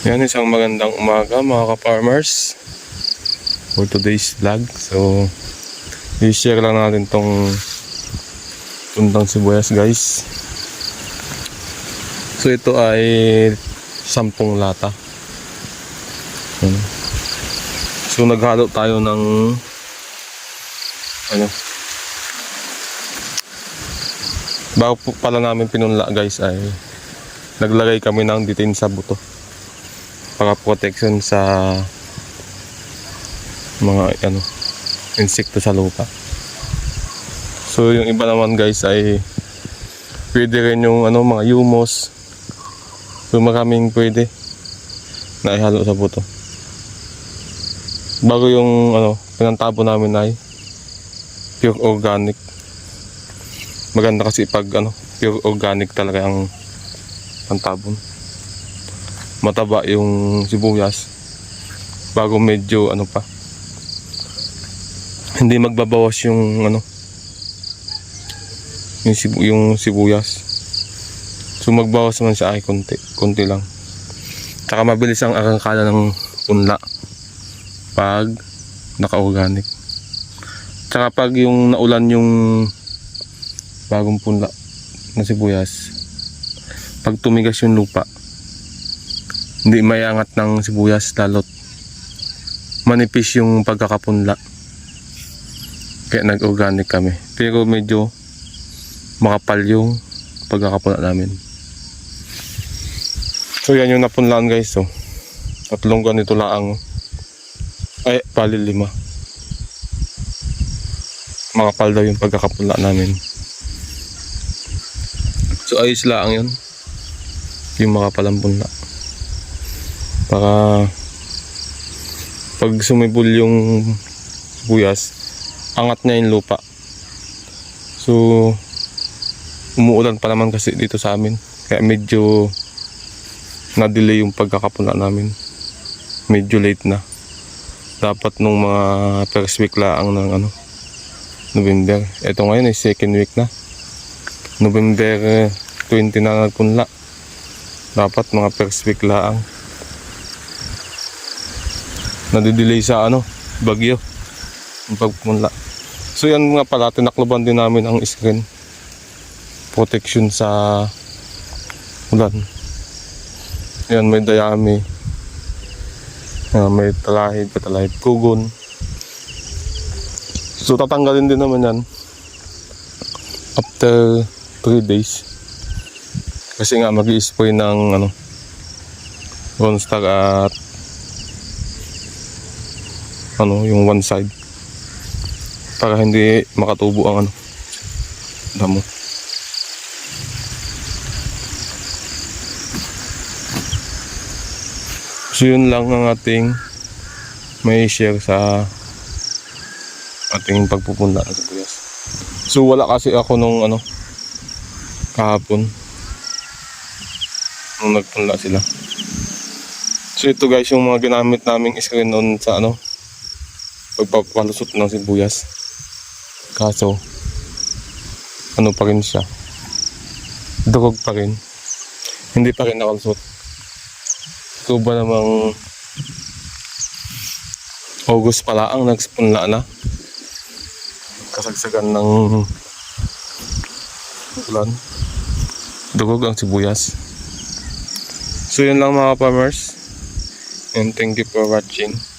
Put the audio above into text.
Yan, isang magandang umaga mga ka-farmers for today's vlog. So, i-share lang natin tong tuntang sibuyas guys. So, ito ay sampung lata. Yan. So, naghalo tayo ng ano bago pala namin pinunla guys ay naglagay kami ng detain sa buto para protection sa mga ano insekto sa lupa. So yung iba naman guys ay pwede rin yung ano mga humus. So maraming pwede na ihalo sa buto. Bago yung ano pinantabo namin ay pure organic. Maganda kasi pag ano pure organic talaga ang pantabon mataba yung sibuyas bago medyo ano pa. Hindi magbabawas yung ano yung, sibu, yung sibuyas. So magbawas naman siya ay konti konti lang. Tsaka mabilis ang arangkala ng punla pag naka-organic. Tsaka pag yung naulan yung bagong punla na sibuyas pag tumigas yung lupa hindi mayangat ng sibuyas lalot. Manipis yung pagkakapunla. Kaya nag-organic kami. Pero medyo makapal yung pagkakapunla namin. So yan yung napunlaan guys so tatlong ganito laang ay pali lima. Makapal daw yung pagkakapunla namin. So ayos lang yun. Yung makapalang punla para pag sumibol yung buyas angat na yung lupa. So umuulan pa naman kasi dito sa amin. Kaya medyo na-delay yung pagkakapuna namin. Medyo late na. Dapat nung mga first week lang ng ano November. Eto ngayon ay second week na. November eh, 20 na nagpunla. Dapat mga first week lang nadidelay sa ano, bagyo. Yung pagpunla. So yan nga pala, tinakloban din namin ang screen. Protection sa ulan. Yan, may dayami. Yan, may talahib, patalahib, kugon. So tatanggalin din naman yan after 3 days. Kasi nga mag spray ng ano, Ronstar at ano, yung one side. Para hindi makatubo ang ano, damo. So yun lang ang ating may share sa ating pagpupunla sa Puyas. So wala kasi ako nung ano kahapon nung nagpunla sila. So ito guys yung mga ginamit naming screen noon sa ano pagpapalusot ng sibuyas. Kaso, ano pa rin siya. Dugog pa rin. Hindi pa rin nakalusot. Ito ba namang August pala ang nagspunla na. Kasagsagan ng ulan. Dugog ang sibuyas. So yun lang mga farmers. And thank you for watching.